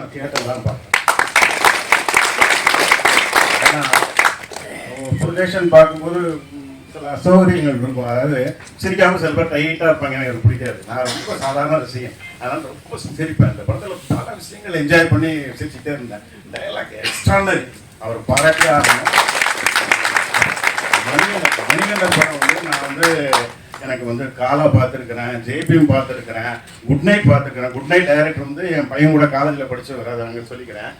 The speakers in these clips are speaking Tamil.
நான் தியேட்டர் தான் பார்த்தேன் பார்க்கும்போது சில அசௌகரியங்கள் இருக்கும். அதாவது சிரிக்காமல் சில பேர் டைட்டாக இருப்பாங்க. எனக்கு பிடிக்காது. நான் ரொம்ப சாதாரண ரசிகன் அதனால் ரொம்ப சிரிப்பேன். இந்த படத்தில் பல விஷயங்கள் என்ஜாய் பண்ணி சிரிச்சுட்டே இருந்தேன். டைலாக் எக்ஸ்ட்ரானரி அவர் பாராட்டியே ஆகணும். மணிகண்டன் மணிகண்டன் படம் வந்து நான் வந்து எனக்கு வந்து காலா பார்த்துருக்குறேன் ஜேபியும் பார்த்துருக்குறேன் குட் நைட் பார்த்துருக்குறேன். குட் நைட் டைரக்டர் வந்து என் பையன் கூட காலேஜில் படித்து வராது அங்கே சொல்லிக்கிறேன்.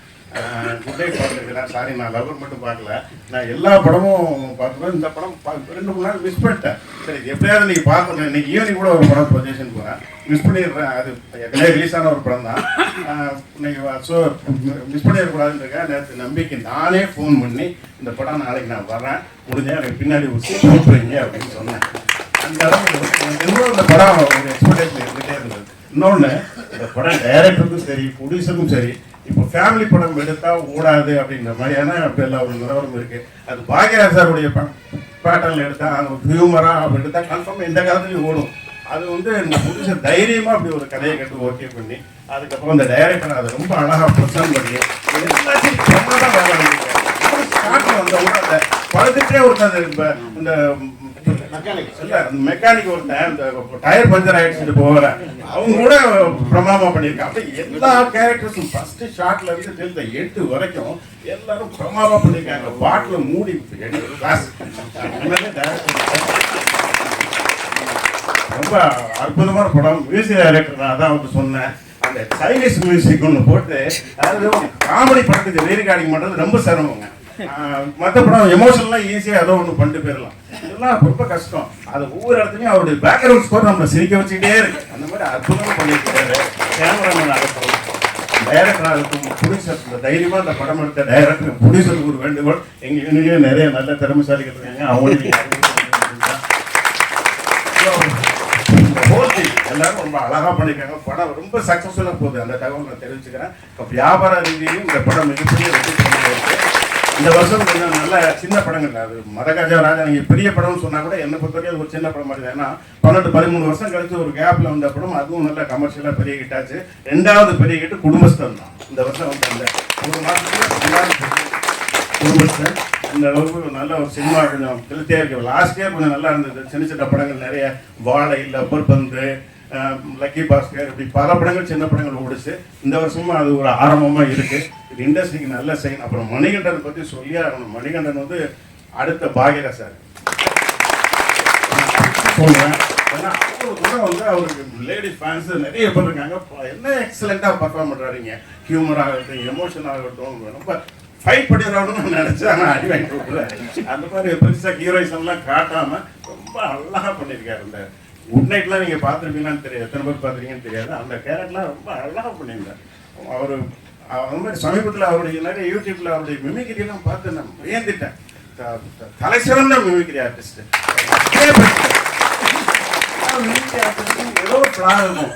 குட் நைட் பார்த்துருக்குறேன். சாரி நான் லவர் மட்டும் பார்க்கல. நான் எல்லா படமும் பார்த்துருக்கேன். இந்த படம் ரெண்டு மூணு நாள் மிஸ் பண்ணிட்டேன். சரி எப்படியாவது நீங்கள் பார்க்கணும். இன்னைக்கு ஈவினிங் கூட ஒரு படம் ப்ரொஜெக்ஷன் போகிறேன் மிஸ் பண்ணிடுறேன். அது ஏற்கனவே ரிலீஸ் ஆன ஒரு படம் தான். இன்னைக்கு ஸோ மிஸ் பண்ணிடக்கூடாதுன்றக்காக நேற்று நம்பிக்கை நானே ஃபோன் பண்ணி இந்த படம் நாளைக்கு நான் வரேன் முடிஞ்சால் எனக்கு பின்னாடி ஒரு சீட் அப்படின்னு சொன்னேன். அந்த அளவுக்கு எனக்கு படம் ஒரு எக்ஸ்பெக்டேஷன் இருந்துகிட்டே இருந்தது இன்னொன்று இந்த படம் டைரக்டருக்கும் சரி ப்ரொடியூசருக்கும் சரி இப்போ ஃபேமிலி படம் எடுத்தால் ஓடாது அப்படின்ற மாதிரியான இப்போ எல்லா ஒரு நிலவரம் இருக்குது அது பாக்யராஜ் சாருடைய பேட்டர்ல எடுத்தால் அந்த ஹியூமரா அப்படி எடுத்தால் கன்ஃபார்ம் எந்த காலத்துலையும் ஓடும் அது வந்து இந்த ப்ரொடியூசர் தைரியமா அப்படி ஒரு கதையை கட்டு ஓகே பண்ணி அதுக்கப்புறம் அந்த டைரக்டர் அதை ரொம்ப அழகாக ப்ரெசென்ட் பண்ணி எல்லாத்தையும் பிரமாதமா வேலை பண்ணிருக்காரு. ஸ்டார்ட்ல வந்தவங்க அந்த படுத்துட்டே ஒருத்தர் இந்த மெக்கானிக் அந்த ஒருத்தன் இந்த டயர் பஞ்சர் ஆயிடுச்சுட்டு போகிற அவங்க கூட பிரமாதமா பண்ணியிருக்காங்க. எல்லா கேரக்டர்ஸும் ஃபர்ஸ்ட் ஷாட்ல இருந்து till எட்டு வரைக்கும் எல்லாரும் பிரமாதமா பண்ணியிருக்காங்க. பாட்டில் மூடி கிளாஸ் ரொம்ப அற்புதமான படம். மியூசிக் டைரக்டர் நான் தான் வந்து சொன்னேன். அந்த சைனீஸ் மியூசிக் ஒன்று போட்டு அதாவது காமெடி படத்துக்கு ரீரிகார்டிங் பண்ணுறது ரொம்ப சிரமங்க. மற்ற படம் எமோஷனெலாம் ஈஸியாக ஏதோ ஒன்று பண்ணிட்டு போயிடலாம். இதெல்லாம் ரொம்ப கஷ்டம். அது ஒவ்வொரு இடத்துலையும் அவருடைய பேக்ரவுண்ட் ஸ்கோர் நம்மளை சிரிக்க வச்சுக்கிட்டே இருக்கு. அந்த மாதிரி அற்புதமாக பண்ணியிருக்காரு. கேமராமேன் ஆகட்டும் டைரக்டர் ஆகட்டும் ப்ரொடியூசர் தைரியமாக அந்த படம் எடுத்த டைரக்டர் ப்ரொடியூசருக்கு ஒரு வேண்டுகோள். எங்கள் இன்னும் நிறைய நல்ல திறமைசாலிகள் இருக்காங்க. அவங்களுக்கு இந்த எல்லாரும் ரொம்ப அழகாக பண்ணியிருக்காங்க. படம் ரொம்ப சக்ஸஸ்ஃபுல்லாக போகுது. அந்த தகவல் நான் தெரிவிச்சுக்கிறேன். இப்போ வியாபார ரீதியிலும் இந்த படம் மிகப்பெரிய வெற்றி படம் இந்த வருஷம் கொஞ்சம் நல்ல சின்ன படங்கள் அது மதகஜா ராஜா நீங்க பெரிய படம்னு சொன்னா கூட என்ன பொறுத்தவரைக்கும் அது ஒரு சின்ன படம் மாதிரி ஏன்னா பன்னெண்டு பதிமூணு வருஷம் கழிச்சு ஒரு கேப்ல வந்த படம் அதுவும் நல்ல கமர்ஷியலா பெரிய கிட்டாச்சு ரெண்டாவது பெரிய ஹிட் குடும்பஸ்தன் தான். இந்த வருஷம் வந்து அந்த ஒரு மாசத்துல ரெண்டாவது குடும்பஸ்தன். இந்த அளவுக்கு நல்ல ஒரு சினிமா கொஞ்சம் திருப்தியாக இருக்கு. லாஸ்ட் இயர் கொஞ்சம் நல்லா இருந்தது. சின்ன சின்ன படங்கள் நிறைய. வாழை லப்பர் பந்து லக்கி பாஸ்கர் இப்படி பல படங்கள் சின்ன படங்கள் ஓடிச்சு. இந்த வருஷமும் அது ஒரு ஆரம்பமா இருக்கு. இது இண்டஸ்ட்ரிக்கு நல்ல சைன். அப்புறம் மணிகண்டன் பற்றி சொல்லியே ஆகணும். மணிகண்டன் வந்து அடுத்த பாகிரா சார். சொல்றேன். ஏன்னா அவ்வளவு தூரம் வந்து அவருக்கு லேடி ஃபேன்ஸ் நிறைய பேர் இருக்காங்க. ப- என்ன எக்ஸலண்டா பர்ஃபார்ம் பண்றாருங்க. ஹியூமர் ஆகட்டும் எமோஷனாக இருக்கட்டும் ரொம்ப ஃபைட் பண்ணிடுறாருன்னு நினைச்சா நான் அடி வாங்கி கொடுக்குறேன் அந்த மாதிரி பெருசாக ஹீரோயிசம் காட்டாமல் ரொம்ப அழகா பண்ணியிருக்காரு இந்த குட் நைட்லாம் நீங்கள் பார்த்துருப்பீங்களான்னு தெரியாது. எத்தனை பேர் பார்த்துருக்கீங்கன்னு தெரியாது. அந்த கேரக்டர்லாம் ரொம்ப அழகா பண்ணியிருந்தார். அவர் அந்த சமீபத்தில் அவருடைய நிறைய யூடியூப்ல அவருடைய மிமிக்ரி எல்லாம் பார்த்து நான் வியந்துட்டேன். தலை சிறந்த மிமிக்ரி ஆர்டிஸ்ட் ஏதோ ஒரு இருக்கும்.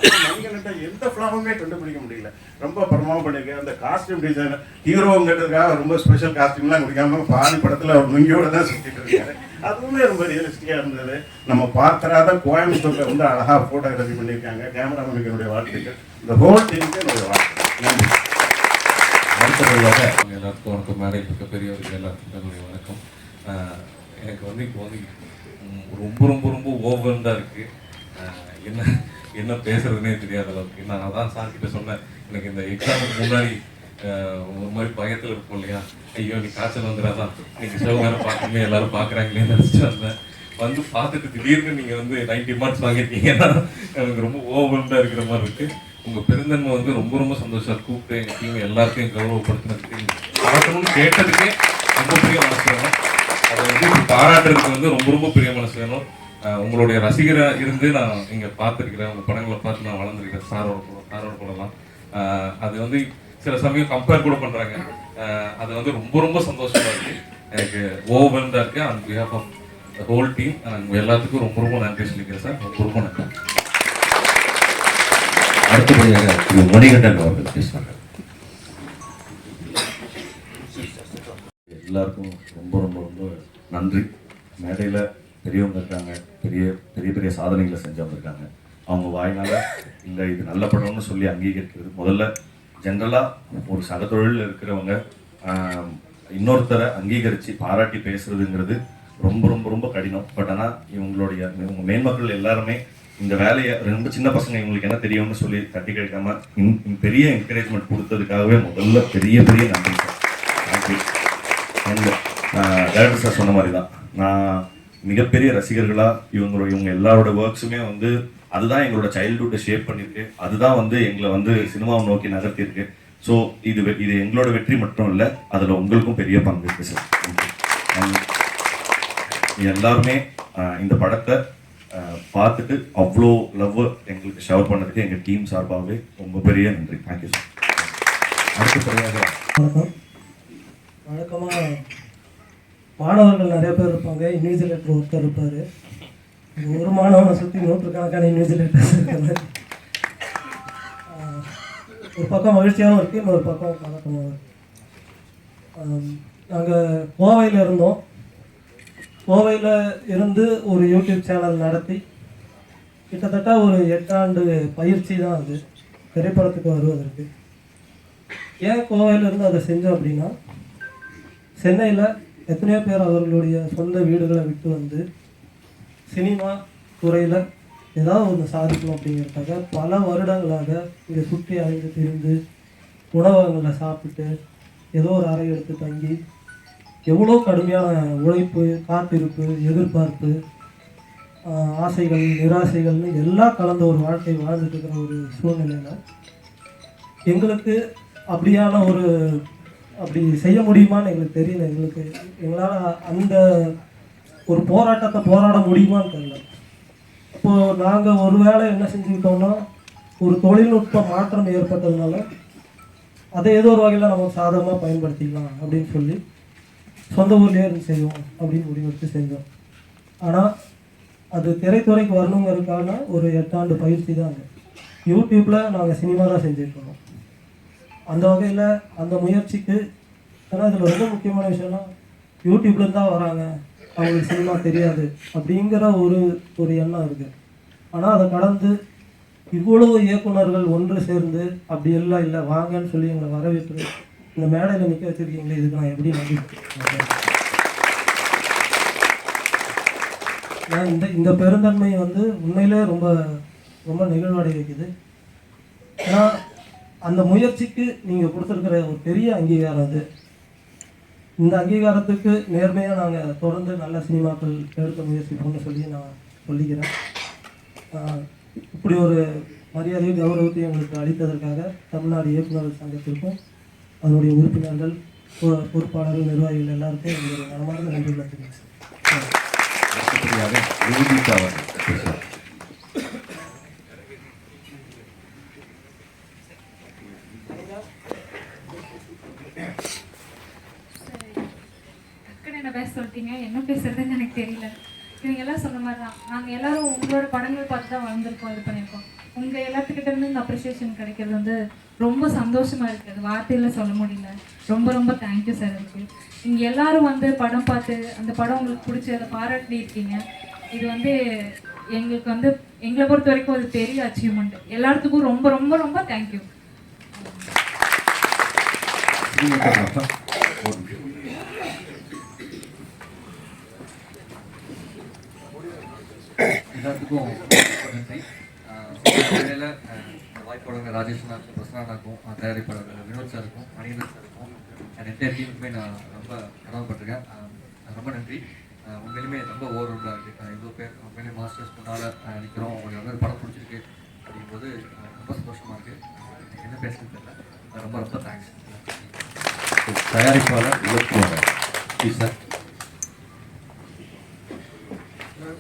எந்த ஃபிளாவுமே கண்டுபிடிக்க முடியல. ரொம்ப பிரமாவும் பண்ணியிருக்காரு அந்த காஸ்டியூம் டிசைனர் ஹீரோங்கிறதுக்காக ரொம்ப ஸ்பெஷல் காஸ்டியூம்லாம் குடிக்காம பாதி படத்தில் அவர் நுங்கியோட தான் சுற்றிட்டு இருக்காரு. அதுவுமே ரொம்ப ரியலிஸ்டிக்காக இருந்தது. நம்ம பார்த்தராத கோயம்புத்தூரில் வந்து அழகாக ஃபோட்டோகிராஃபி பண்ணியிருக்காங்க கேமராமேனுக்கு என்னுடைய வாழ்த்துக்கள். இந்த ஹோல் டீமுக்கு என்னுடைய வாழ்த்து நன்றி. அடுத்தபடியாக அவங்க வணக்கம். மேடை இருக்க பெரியவர்கள் எல்லாத்துக்கும் என்னுடைய வணக்கம். எனக்கு வந்து இப்போ வந்து ரொம்ப ரொம்ப ரொம்ப ஓவர்டாக இருக்கு. என்ன என்ன பேசுறதுனே தெரியாத அளவுக்கு. நான் அதான் சார் கிட்ட சொன்னேன். எனக்கு இந்த எக்ஸாமுக்கு முன்னாடி ஒரு மாதிரி பயத்தில் இருக்கும் இல்லையா? ஐயோ நீ காய்ச்சல் வந்துடாதான் நீங்கள் சிவகார பார்க்கணுமே எல்லாரும் பார்க்குறாங்களே நினச்சிட்டு வந்தேன். வந்து பார்த்துட்டு திடீர்னு நீங்கள் வந்து நைன்டி மார்க்ஸ் வாங்கிட்டீங்கன்னா எனக்கு ரொம்ப ஓவர்டாக இருக்கிற மாதிரி இருக்குது உங்கள் பெருந்தன்மை வந்து ரொம்ப ரொம்ப சந்தோஷம். கூப்பிட்டு எங்கள் டீம் எல்லாத்தையும் கௌரவப்படுத்தினதுக்கு கேட்டதுக்கே ரொம்ப பெரிய மனசு வேணும். அதை வந்து பாராட்டுறதுக்கு வந்து ரொம்ப ரொம்ப பெரிய மனசு வேணும். உங்களுடைய ரசிகராக இருந்து நான் இங்கே பார்த்துருக்கிறேன். உங்கள் படங்களை பார்த்து நான் வளர்ந்துருக்கேன் சாரோட படம் சாரோட படம்லாம். அது வந்து சில சமயம் கம்பேர் கூட பண்ணுறாங்க அது வந்து ரொம்ப ரொம்ப சந்தோஷமாக இருக்குது எனக்கு ஓவர்டாக இருக்கு. And behalf of whole team உங்கள் எல்லாத்துக்கும் ரொம்ப ரொம்ப நன்றி சொல்லிக்கிறேன் சார். ரொம்ப ரொம்ப நன்றி. அடுத்தபடியாக திரு மணிகண்டன் அவர்கள் பேசுவார்கள். எல்லாருக்கும் ரொம்ப ரொம்ப ரொம்ப நன்றி. மேடையில் பெரியவங்க இருக்காங்க பெரிய பெரிய பெரிய சாதனைகளை செஞ்சவங்க இருக்காங்க அவங்க வாயினால் இல்லை இது நல்ல படம்னு சொல்லி அங்கீகரிக்கிறது. முதல்ல ஜென்ரலாக ஒரு சக தொழிலில் இருக்கிறவங்க இன்னொருத்தரை அங்கீகரித்து பாராட்டி பேசுறதுங்கிறது ரொம்ப ரொம்ப ரொம்ப கடினம். பட் ஆனால் இவங்களுடைய இவங்க மேன்மக்கள் எல்லாருமே இந்த வேலையை ரொம்ப சின்ன பசங்க இவங்களுக்கு என்ன தெரியும்னு சொல்லி தட்டி கேட்காம இன்- பெரிய என்கரேஜ்மெண்ட் கொடுத்ததுக்காகவே முதல்ல பெரிய பெரிய நன்றி. சார் அண்ட் டேரக்டர் சார் சொன்ன மாதிரி தான் நான் மிகப்பெரிய ரசிகர்களாக இவங்களோட இவங்க எல்லாரோட ஒர்க்ஸுமே வந்து அதுதான் எங்களோட சைல்ட்ஹுட்டை ஷேப் பண்ணியிருக்கு. அதுதான் வந்து எங்களை வந்து சினிமாவை நோக்கி நகர்த்தியிருக்கு. ஸோ இது வெ- இது எங்களோட வெற்றி மட்டும் இல்லை அதில் உங்களுக்கும் பெரிய பங்கு இருக்குது சார் எல்லாருமே இந்த படத்தை பார்த்துட்டு அவ்வளோ லவ் எங்களுக்கு ஷவர் பண்ணதுக்கு எங்கள் டீம் சார்பாகவே ரொம்ப பெரிய நன்றி. தேங்க்யூ சார் அடுத்தபடியாக வணக்கம். வழக்கமாக மாணவர்கள் நிறைய பேர் இருப்பாங்க. இன்விஜிலேட்டர் ஒருத்தர் இருப்பார். ஒரு மாணவனை சுற்றி நூற்றுக்கணக்கான இன்விஜிலேட்டர்ஸ் இருக்காங்க. ஒரு பக்கம் மகிழ்ச்சியாகவும் இருக்குது இன்னொரு பக்கம் கலக்கமாகவும் இருக்குது நாங்கள் கோவையில் இருந்தோம். கோவையில் இருந்து ஒரு யூடியூப் சேனல் நடத்தி கிட்டத்தட்ட ஒரு எட்டாண்டு பயிற்சி தான் அது. திரைப்படத்துக்கு வருவதற்கு. ஏன் கோவையில இருந்து அதை செஞ்சோம் அப்படின்னா சென்னையில் எத்தனையோ பேர் அவர்களுடைய சொந்த வீடுகளை விட்டு வந்து சினிமா துறையில் ஏதாவது ஒன்று சாதிக்கணும் அப்படிங்கிறதுக்காக பல வருடங்களாக இங்கே சுற்றி அலைந்து திரிந்து உணவகங்களில் சாப்பிட்டு ஏதோ ஒரு அறை எடுத்து தங்கி எவ்வளோ கடுமையான உழைப்பு காத்திருப்பு எதிர்பார்ப்பு ஆசைகள் நிராசைகள்னு எல்லாம் கலந்த ஒரு வாழ்க்கை வாழ்ந்துட்டு இருக்கிற ஒரு சூழ்நிலையில் எங்களுக்கு அப்படியான ஒரு அப்படி செய்ய முடியுமான்னு எங்களுக்கு தெரியல. எங்களுக்கு எங்களால் அந்த ஒரு போராட்டத்தை போராட முடியுமான்னு தெரியல. இப்போது நாங்கள் ஒரு வேளை என்ன செஞ்சுக்கிட்டோம்னா ஒரு தொழில்நுட்ப மாற்றம் ஏற்பட்டதுனால அதை ஏதோ ஒரு வகையில் நம்ம சாதகமாக பயன்படுத்திக்கலாம் அப்படின்னு சொல்லி சொந்த ஊர்லேயே இருந்து செய்வோம் அப்படின்னு முடிவெடுத்து செஞ்சோம். ஆனால் அது திரைத்துறைக்கு வரணுங்கிறதுக்கான ஒரு எட்டாண்டு பயிற்சி தான் அது. யூடியூப்பில் நாங்கள் சினிமா தான் செஞ்சுருக்கோம் அந்த வகையில் அந்த முயற்சிக்கு ஏன்னா இதில் ரொம்ப முக்கியமான விஷயம்னா யூடியூப்லேருந்து தான் வராங்க அவங்களுக்கு சினிமா தெரியாது அப்படிங்கிற ஒரு ஒரு எண்ணம் இருக்குது ஆனால் அதை கடந்து இவ்வளவு இயக்குனர்கள் ஒன்று சேர்ந்து அப்படி எல்லாம் இல்லை வாங்கன்னு சொல்லி எங்களை வரவேற்று இந்த மேடையில் நிற்க வச்சுருக்கீங்களே இதுக்கு நான் எப்படி நன்றி நான் இந்த இந்த பெருந்தன்மை வந்து உண்மையிலே ரொம்ப ரொம்ப நெகிழ்வடை வைக்குது ஏன்னா அந்த முயற்சிக்கு நீங்கள் கொடுத்துருக்கிற ஒரு பெரிய அங்கீகாரம் அது. இந்த அங்கீகாரத்துக்கு நேர்மையாக நாங்கள் தொடர்ந்து நல்ல சினிமாக்கள் எடுக்க முயற்சிப்போம்னு சொல்லி நான் சொல்லிக்கிறேன். இப்படி ஒரு மரியாதையும் கௌரவத்தையும் எங்களுக்கு அளித்ததற்காக தமிழ்நாடு இயக்குநர்கள் சங்கத்திற்கும் அதனுடைய உறுப்பினர்கள் பொ- பொறுப்பாளர்கள் நிர்வாகிகள் எல்லாருக்கும் எங்களுடைய மனமார்ந்த நன்றிகளை தெரிவிக்கிறேன் என்ன பேச சொல்லிட்டீங்க? என்ன பேசுறதுன்னு எனக்கு தெரியல. இவங்க எல்லாம் சொன்ன மாதிரி தான் நாங்கள் எல்லாரும் உங்களோட படங்கள் பார்த்து தான் வளர்ந்துருக்கோம் இது பண்ணியிருக்கோம். உங்கள் எல்லாத்துக்கிட்ட இருந்து இந்த அப்ரிசியேஷன் கிடைக்கிறது வந்து ரொம்ப சந்தோஷமா இருக்குது அது வார்த்தையில் சொல்ல முடியல. ரொம்ப ரொம்ப தேங்க்யூ சார் அதுக்கு. நீங்கள் எல்லாரும் வந்து படம் பார்த்து அந்த படம் உங்களுக்கு பிடிச்சி அதை பாராட்டி இருக்கீங்க இது வந்து எங்களுக்கு வந்து எங்களை பொறுத்த வரைக்கும் ஒரு பெரிய அச்சீவ்மெண்ட் எல்லாத்துக்கும் ரொம்ப ரொம்ப ரொம்ப தேங்க்யூ எல்லாத்துக்கும் வாய்ப்பாளர் ராஜேஷ் அண்ணாக்கும் பிரசன்னாக்கும் தயாரிப்பாளர் வினோத் சாருக்கும் மணிகண்டன் சாருக்கும் என் எந்த டீமுக்குமே நான் ரொம்ப கடமைப்பட்டிருக்கேன். ரொம்ப நன்றி. உண்மையிலுமே ரொம்ப ஓவர்வெல்லாக இருக்குது இவ்வளோ பேர் உண்மையிலே மாஸ்டர்ஸ் முன்னால் நிற்கிறோம் உங்களுக்கு வந்து படம் பிடிச்சிருக்கு அப்படிங்கும்போது ரொம்ப சந்தோஷமாக இருக்குது என்ன பேசுறது தெரியல. ரொம்ப ரொம்ப தேங்க்ஸ் தயாரிப்பாளர் இலக்குவாளர் சார்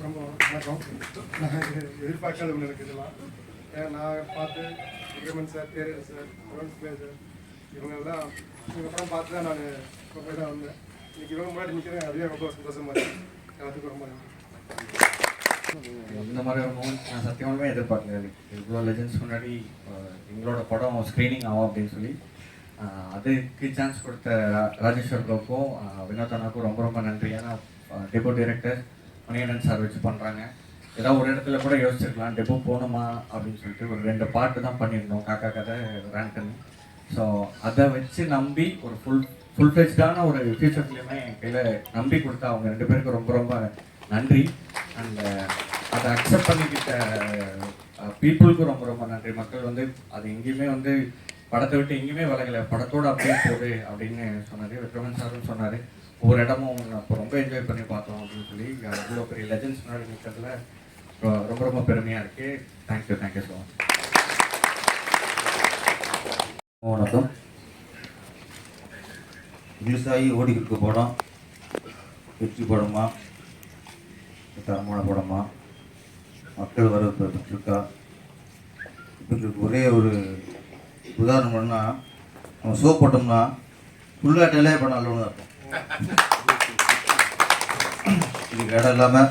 ரொம்ப வணக்கம். எதிர்பார்க்காத ஒன்று இதெல்லாம் நான் பார்த்து விக்ரமன் சார் பேரர் சார் அருண் சார் இவங்கெல்லாம் இவங்க படம் பார்த்து தான் நான் இப்போ போய் தான் வந்தேன். இன்னைக்கு இவங்க முன்னாடி நிற்கிறேன் அதுவே ரொம்ப சந்தோஷமாக இருக்கு. எல்லாத்துக்கும் ரொம்ப நன்றி. இந்த மாதிரி ஒரு மூமெண்ட் நான் சத்தியமாலுமே எதிர்பார்க்கல. எனக்கு இவ்வளோ லெஜன்ஸ் முன்னாடி எங்களோட படம் ஸ்க்ரீனிங் ஆகும் அப்படின்னு சொல்லி அதுக்கு சான்ஸ் கொடுத்த ராஜேஸ்வர் கோக்கும் வினோத் அண்ணாக்கும் ரொம்ப ரொம்ப நன்றி. ஏன்னா டெபோ டைரக்டர் மணிகண்டன் சார் வச்சு பண்ணுறாங்க ஏதாவது ஒரு இடத்துல கூட யோசிச்சிருக்கலாம். டெபோ போகணுமா? அப்படின்னு சொல்லிட்டு ஒரு ரெண்டு பாட்டு தான் பண்ணியிருந்தோம். காக்கா கதை ரேண்டன் பண்ணி ஸோ அதை வச்சு நம்பி ஒரு ஃபுல் ஃபுல் ஃப்ளெஜ்டான ஒரு ஃபியூச்சர் என் கையில் நம்பி கொடுத்தா அவங்க ரெண்டு பேருக்கும் ரொம்ப ரொம்ப நன்றி. அண்ட் அதை அக்செப்ட் பண்ணிக்கிட்ட பீப்புளுக்கும் ரொம்ப ரொம்ப நன்றி. மக்கள் வந்து அது எங்கேயுமே வந்து படத்தை விட்டு எங்கேயுமே விலகலை. படத்தோட அப்படியே போகுது அப்படின்னு சொன்னார். விக்ரமன் சாரும் சொன்னார். ஒவ்வொரு இடமும் அப்போ ரொம்ப என்ஜாய் பண்ணி பார்த்தோம் அப்படின்னு சொல்லி அவ்வளோ பெரிய லெஜன்ஸ் முன்னாடி நிற்கிறதுல ரொம்ப ரொம்ப பெருமையாக இருக்குது thank you thank you so much வணக்கம். ரிலீஸ் ஆகி ஓடிக்கிட்டு இருக்க படம் வெற்றி படமா? தரமான படமா? மக்கள் வரவேற்பு பெற்றிருக்கா? இதுக்கு ஒரே ஒரு உதாரணம் பண்ணா நம்ம ஷோ போட்டோம்னா ஃபுல்லாக பண்ண நல்லவனு இருக்கும் இதுக்கு இடம் இல்லாமல்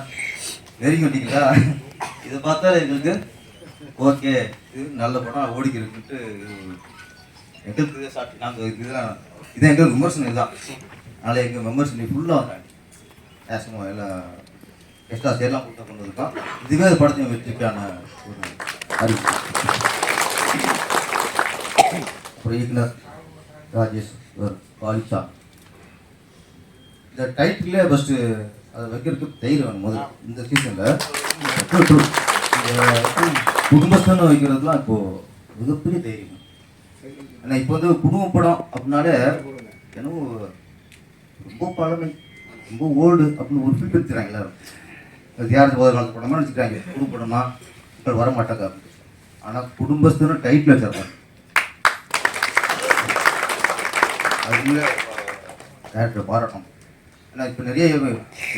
வெரி குட்டிங்களா இதை பார்த்தா எங்களுக்கு ஓகே. இது நல்ல படம் ஓடிக்கிறதுன்ட்டு எங்களுக்கு இதை நாங்கள் இதுதான். இது எங்களுக்கு விமர்சனம் இதுதான். அதனால் எங்கள் விமர்சனம் ஃபுல்லாக வந்தாங்க நேசமா எல்லாம் எக்ஸ்ட்ரா சேர்லாம் கொடுத்த கொண்டு இருக்கோம் இதுவே அது படத்தின் வெற்றிக்கான ஒரு அறிவிப்பு. அப்புறம் இயக்குனர் ராஜேஷ் பாலிஷா இந்த டைட்டிலே ஃபஸ்ட்டு அதை வைக்கிறதுக்கு தைரியம் வேணும் முதல்ல. இந்த சீசனில் குடும்பஸ்தன்னு வைக்கிறதுலாம் இப்போது மிகப்பெரிய தைரியம். ஏன்னா இப்போ வந்து குடும்ப படம் அப்படின்னாலே என்னவோ ரொம்ப பழமை ரொம்ப ஓல்டு அப்படின்னு ஒரு ஃபீல் எடுத்துறாங்க எல்லாரும். அது யார் போகிற காலத்து படமா நினச்சிக்கிறாங்க குடும்ப படமா? மக்கள் வர மாட்டாங்க. ஆனால் குடும்பஸ்தன்னு டைட்டில் வச்சிருப்பாங்க. அது டேரக்டர் பாராட்டணும். ஏன்னா இப்போ நிறைய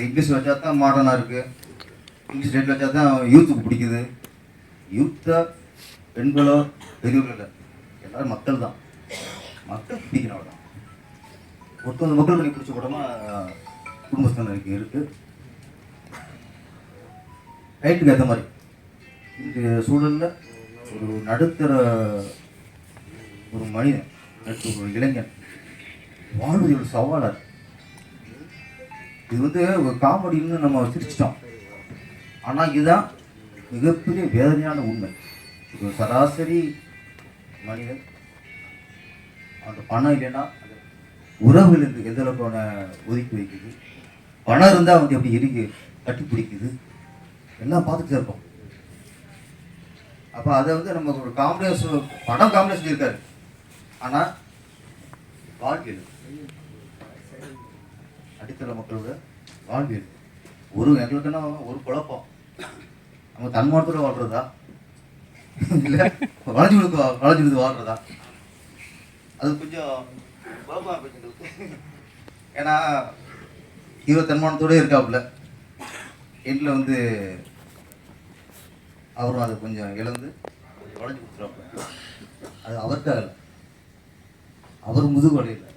இங்கிலீஷ் வச்சா தான் மாடர்னாக இருக்குது இங்கிலீஷ் ரேட் வச்சா தான் யூத்துக்கு பிடிக்குது. யூத்தாக பெண்களோ பெரியவர்கள் இல்லை. எல்லாரும் மக்கள் தான். மக்கள் பிடிக்கணும் அவ்வளோ ஒருத்தவங்க மக்கள் பண்ணி பிடிச்ச படமாக குடும்பஸ்தானம் இருக்கு இருக்குது ரைட்டுக்கு ஏற்ற மாதிரி. இந்த சூழலில் ஒரு நடுத்தர ஒரு மனிதன் ஒரு இளைஞன் வாழ்வது ஒரு சவாலாக இருக்குது இது வந்து ஒரு காமெடின்னு நம்ம சிரிச்சிட்டோம். ஆனால் இதுதான் மிகப்பெரிய வேதனையான உண்மை. ஒரு சராசரி மனிதன். அந்த பணம் இல்லைன்னா அந்த இருந்து எந்த அளவுக்கு ஒதுக்கி வைக்குது? பணம் இருந்தால் வந்து எப்படி இருக்கு கட்டி பிடிக்குது? எல்லாம் பார்த்துட்டு இருப்போம் அப்போ அதை வந்து நம்ம ஒரு காமெடியாக படம் காமெடியாக இருக்காரு ஆனால் வாழ்வியல் அடித்தள மக்களோட வாழ்வியல் ஒரு எங்களுக்குன்னா ஒரு குழப்பம். நம்ம தன்மானத்தோட வாழ்றதா? இல்லை வளைஞ்சு விழுந்து வளைஞ்சு விழுந்து வாழ்றதா? அது கொஞ்சம் குழப்பம் போச்சு எங்களுக்கு. ஏன்னா ஹீரோ தன்மானத்தோட இருக்காப்புல. எண்டில் வந்து அவரும் அதை கொஞ்சம் இழந்து வளைஞ்சு கொடுத்துருவாப்புல அது அவருக்காக இல்லை. அவர் முதுகு வழியில்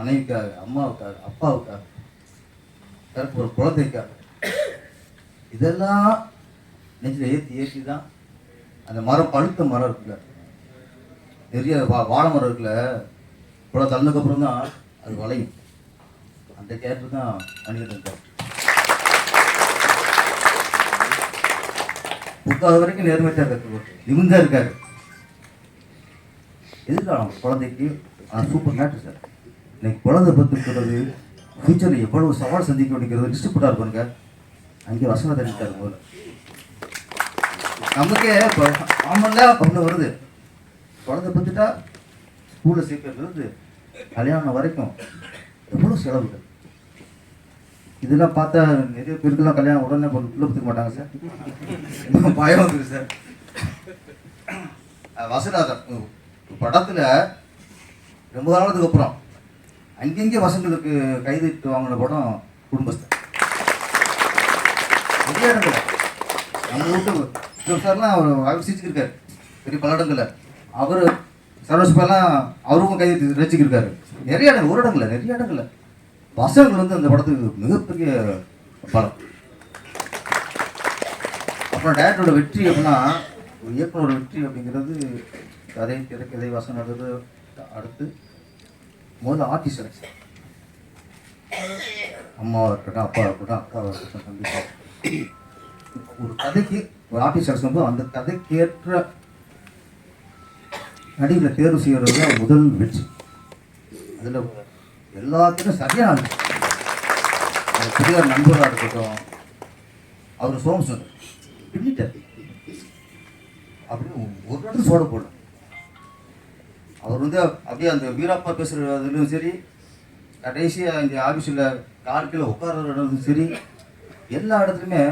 மனைவிக்காக அம்மாவுக்காக அப்பாவுக்காக கருப்பு ஒரு குழந்தைக்காக. இதெல்லாம் நெஞ்சில் ஏற்றி ஏற்றி தான் அந்த மரம் பழுத்த மரம் இருக்குல்ல. நிறைய வா வாழை மரம் இருக்குல்ல. குழ தள்ளதுக்கப்புறம் தான் அது வளையும். அந்த கேரக்டர் தான் மனிதன் இருக்கார் வரைக்கும் நேர்மையாக இருக்காரு. நிமிந்தா இருக்காரு. எதிர்காலம் குழந்தைக்கு ஆனால் சூப்பர் மேட்ரு சார். இன்னைக்கு குழந்தை பெற்றுக்கிறது ஃபியூச்சரில் எவ்வளவு சவால் சந்திக்க வேண்டியது டிஸ்ட்ரிபியூட்டாக இருப்பாங்க அங்கே வசனம் தெரிவித்தார் போல நமக்கே இப்போ ஆமல்ல ஒன்று வருது. குழந்தை பத்துட்டா ஸ்கூலில் சேர்க்கறது கல்யாணம் வரைக்கும் எவ்வளோ செலவுகள்? இதெல்லாம் பார்த்தா நிறைய பேருக்குலாம் கல்யாணம் உடனே உள்ள பத்துக்க மாட்டாங்க சார். பயம் வந்துரு சார். வசனாதன் படத்தில் ரொம்ப காலத்துக்கு அப்புறம் அங்கங்கே வசங்களுக்கு கைதிட்டு வாங்கின படம் குடும்பஸ்தன் நிறைய இடத்துல நம்ம வீட்டு சார்லாம் அவர் அவர் சிரிச்சுக்கிருக்காரு பெரிய பல இடங்களில். அவர் சரோஸ்பெல்லாம் அவரும் கை ரசிக்கிருக்காரு நிறைய இடங்கள் ஒரு இடங்கள்ல நிறைய இடங்களில். வசனங்கள் வந்து அந்த படத்துக்கு மிகப்பெரிய பலம். அப்புறம் டேரக்டரோட வெற்றி அப்படின்னா இயக்குனரோட வெற்றி அப்படிங்கிறது கதை திரைக்கதை வசனம் அடுத்து முதல்ல ஆர்டி செலக்ஷன் அம்மாவாக இருக்கட்டும் அப்பாவாக இருக்கட்டும் அக்காவாக இருக்கட்டும் கண்டிப்பாக ஒரு கதைக்கு ஒரு ஆர்டி செலக்ஷன் போது அந்த கதைக்கேற்ற நடிகரை தேர்வு செய்கிறது தான் முதல் வெற்றி. அதில் எல்லாத்துக்கும் சரியான ஆளு. அந்த நண்பராக இருக்கட்டும் அவர் சோமசுந்தர் பின்னிட்டார். அப்படின்னு ஒரு இடத்துல சோட போடணும் அவர் வந்து அப்படியே அந்த வீராப்பா பேசுகிறதுலையும் சரி கடைசியாக இந்த ஆஃபீஸில் கார்கில் உட்கார்ற இடத்துலையும் சரி எல்லா இடத்துலையுமே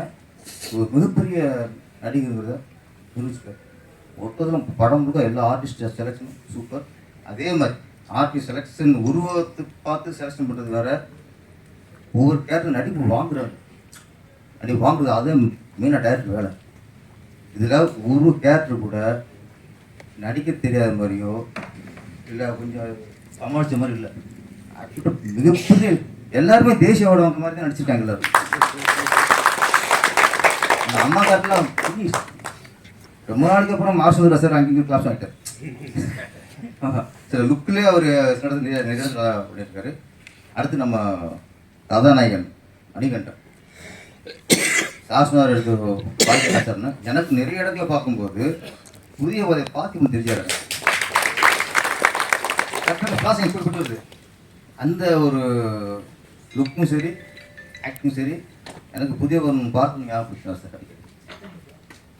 ஒரு மிகப்பெரிய நடிகருங்கிறத நிரூபிச்சிட்டார் மொத்தத்தில் படம் முழுக்க எல்லா ஆர்டிஸ்ட் செலெக்ஷனும் சூப்பர் அதே மாதிரி ஆர்டிஸ்ட் செலெக்ஷன் உருவத்தை பார்த்து செலெக்ஷன் பண்ணுறது வேறு. ஒவ்வொரு கேரக்டர் நடிப்பு வாங்குறாங்க. நடிப்பு வாங்குறது அதே மெயினாக டேரக்டர் வேலை. இதில் ஒரு கேரக்டர் கூட நடிக்க தெரியாத மாதிரியோ இல்லை கொஞ்சம் சமாளித்த மாதிரி இல்லை. அப்படி மிகப்பெரிய எல்லாருமே தேசிய வாங்க மாதிரி தான் நடிச்சிருக்காங்க எல்லாரும். அந்த அம்மா காட்டெலாம் ரொம்ப நாளைக்கு அப்புறம் மாசுந்தர சார் அங்கேயும் கிளாஸ் ஆகிட்டார் சில லுக்கிலே அவர் சில நிகழ்ச்சி பண்ணியிருக்காரு. அடுத்து நம்ம கதாநாயகன் மணிகண்டன். சாஸ்னார் எடுத்து பார்த்துன்னு எனக்கு நிறைய இடத்துல பார்க்கும்போது புதிய ஒரு பார்த்து தெரிஞ்சாரு காசு கிளாஸ் எனக்கு அந்த ஒரு லுக்கும் சரி ஆக்டிங் சரி எனக்கு புதிய ஒரு பார்த்து ஞாபகம் சார்.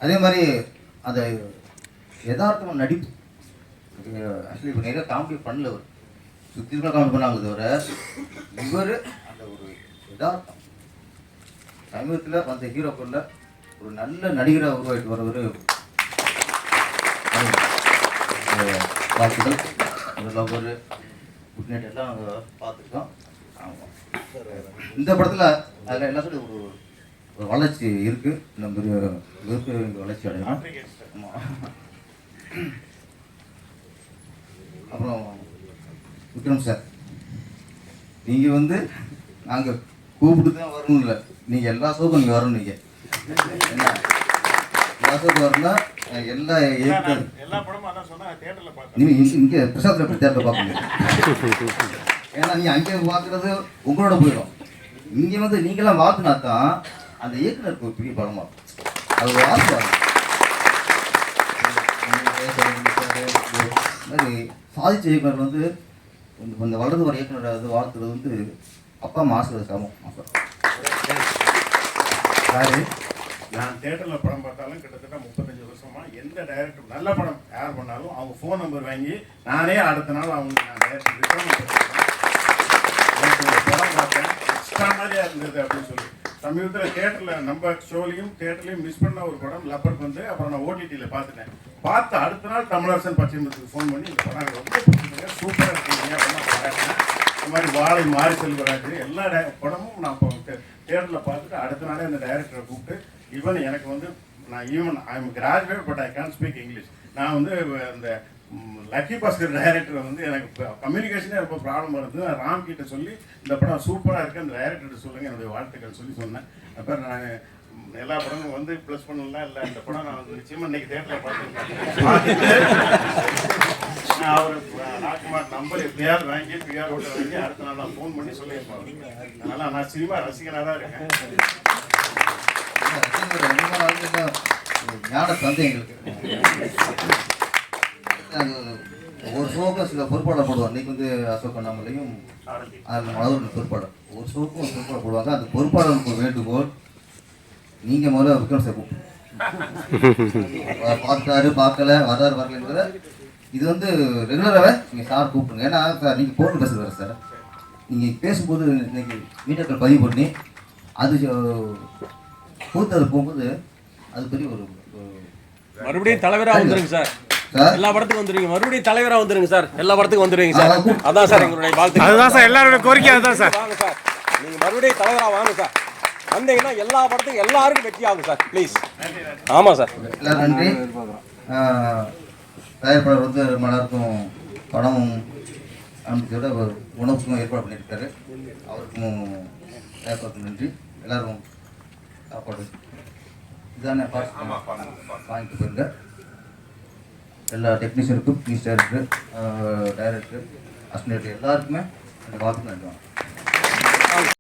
அதே மாதிரி அந்த யதார்த்தமான நடிப்பு. ஆக்சுவலி இப்போ நிறைய காமெடி பண்ணல அவர். சுற்றி இருக்க காமெடி பண்ணாங்க தவிர இவர் அந்த ஒரு யதார்த்தம். சமீபத்தில் வந்த ஹீரோக்களில் ஒரு நல்ல நடிகராக உருவாகிட்டு வரவர். வாழ்த்துக்கள். ஒரு லவ்வர் குட் நைட் எல்லாம் நாங்கள் பார்த்துருக்கோம். ஆமாம் இந்த படத்தில் அதில் எல்லாத்துலையும் ஒரு ஒரு வளர்ச்சி இருக்குது இன்னும் பெரிய மிகப்பெரிய வளர்ச்சி அடையலாம் ஆமாம் அப்புறம் விக்ரம் சார் நீங்கள் வந்து நாங்கள் கூப்பிட்டு தான் வரணும் இல்லை நீங்கள் எல்லா ஷோக்கும் இங்கே வரணும் நீங்கள் என்ன? அஹ், எல்லா நீங்கள் இங்கே இங்கே பிரசாத் எப்படி தேட்டரில் பார்க்க ஏன்னா நீ அங்கே பார்க்குறது உங்களோட போயிடும். இங்கே வந்து நீங்களாம் வாழ்த்துனா தான் அந்த இயக்குனருக்கு ஒரு பெரிய இருக்கும். அது. இந்த மாதிரி சாதிச்ச இயக்குனர் வந்து இந்த- வளர்ந்து வர இயக்குனரை வந்து வாழ்த்துறது வந்து அப்பா அம்மா சமம். ஆசை யாரு? நான் தேட்டரில் படம் பார்த்தாலும் கிட்டத்தட்ட முப்பத்தஞ்சு வருஷமா எந்த டைரக்டர் நல்ல படம் யார் பண்ணாலும் அவங்க ஃபோன் நம்பர் வாங்கி நானே அடுத்த நாள் அவங்களுக்கு நான் டைரக்டர் ரிட்டர்ன் படம் பார்த்தேன். எக்ஸ்ட்ரா மாதிரியா இருந்தது அப்படின்னு சொல்லி. சமீபத்தில் தியேட்டரில் நம்ம ஷோலையும் தேட்டர்லையும் மிஸ் பண்ண ஒரு படம் லப்பர் வந்து அப்புறம் நான் ஓடிடியில் பார்த்துட்டேன். பார்த்து அடுத்த நாள் தமிழரசன் பச்சைமத்துக்கு ஃபோன் பண்ணி இந்த படம் ரொம்ப பிடிச்சிருக்கேன் சூப்பராக இருக்கீங்க அப்படின்னு பாராட்டினேன் இந்த மாதிரி வாழை மாறி செல்வராஜ் எல்லா படமும் நான் இப்போ தேட்டரில் பார்த்துட்டு அடுத்த நாளே அந்த டைரக்டரை கூப்பிட்டு ஈவன் எனக்கு வந்து நான் even I am graduate but I can speak English நான் வந்து அந்த லக்கி பாஸ்கர் டைரக்டர் வந்து எனக்கு கம்யூனிகேஷனே ரொம்ப ப்ராப்ளம் வருது. நான் ராம் கிட்ட சொல்லி இந்த படம் சூப்பராக இருக்குது அந்த டைரக்டர்கிட்ட சொல்லுங்க என்னுடைய வாழ்த்துக்கள் சொல்லி சொன்னேன். அப்புறம் நான் எல்லா படமும் வந்து ப்ளஸ் பண்ணலாம் இல்லை இந்த படம் நான் வந்து நிச்சயமாக இன்னைக்கு தேட்டரில் பார்த்துருக்கேன் நான் அவர் ராஜ்குமார் நம்பர் எப்படியாவது வாங்கி பிஆர் ஓட்டை வாங்கி அடுத்த நாள் நான் ஃபோன் பண்ணி சொல்லியிருப்பாங்க அதனால நான் சினிமா ரசிகனாக தான் இருக்கேன். ஞான தந்தை எங்களுக்கு ஒரு ஷோக்கும் சில பொறுப்பாளர் போடுவாங்க இன்னைக்கு வந்து அசோக் அண்ணாமலையும் அதில் மனோர் ஒரு ஷோக்கும் ஒரு பொறுப்பாளர் போடுவாங்க அந்த பொறுப்பாளருக்கு வேண்டுகோள் நீங்கள் முதல்ல விக்ரம் சார் கூப்பிட்டு பார்த்தாரு பார்க்கல வர்றாரு வரலங்கிறத இது வந்து ரெகுலராகவே நீங்கள் சார் கூப்பிடுங்க. ஏன்னா சார் நீங்கள் போட்டு பேசுகிறாரு சார் நீங்கள் பேசும்போது இன்னைக்கு மீடியாக்கள் பதிவு பண்ணி அது பூத்தது போகும்போது அது பெரிய ஒரு ஒரு- மறுபடியும் தலைவரா வந்துருங்க சார். எல்லா படத்துக்கும் வந்துருங்க மறுபடியும் தலைவரா வந்துருங்க சார். எல்லா படத்துக்கும் வந்துருங்க சார். அதான் சார் எங்களுடைய வாழ்த்து அதுதான் சார் எல்லாரோட கோரிக்கை அதுதான் சார். வாங்க சார். நீங்க மறுபடியும் தலைவரா வாங்க சார். வந்தீங்கன்னா எல்லா படத்துக்கும் எல்லாருக்கும் வெற்றி ஆகும் சார். ப்ளீஸ் ஆமா சார். எல்லாரும் நன்றி. தயாரிப்பாளர் வந்து ரொம்ப எல்லாருக்கும் பணமும் அமைச்சோட ஒரு உணவுக்கும் ஏற்பாடு பண்ணியிருக்காரு. அவருக்கும் நன்றி. எல்லாரும் சாப்பாடு. வாங்கிட்டு போயிருங்க. எல்லா டெக்னீஷியனுக்கும் மினிஸ்டருக்கு டைரக்டர் அசிஸ்டன்ட் எல்லாருக்குமே எனக்கு வாழ்த்து நன்றி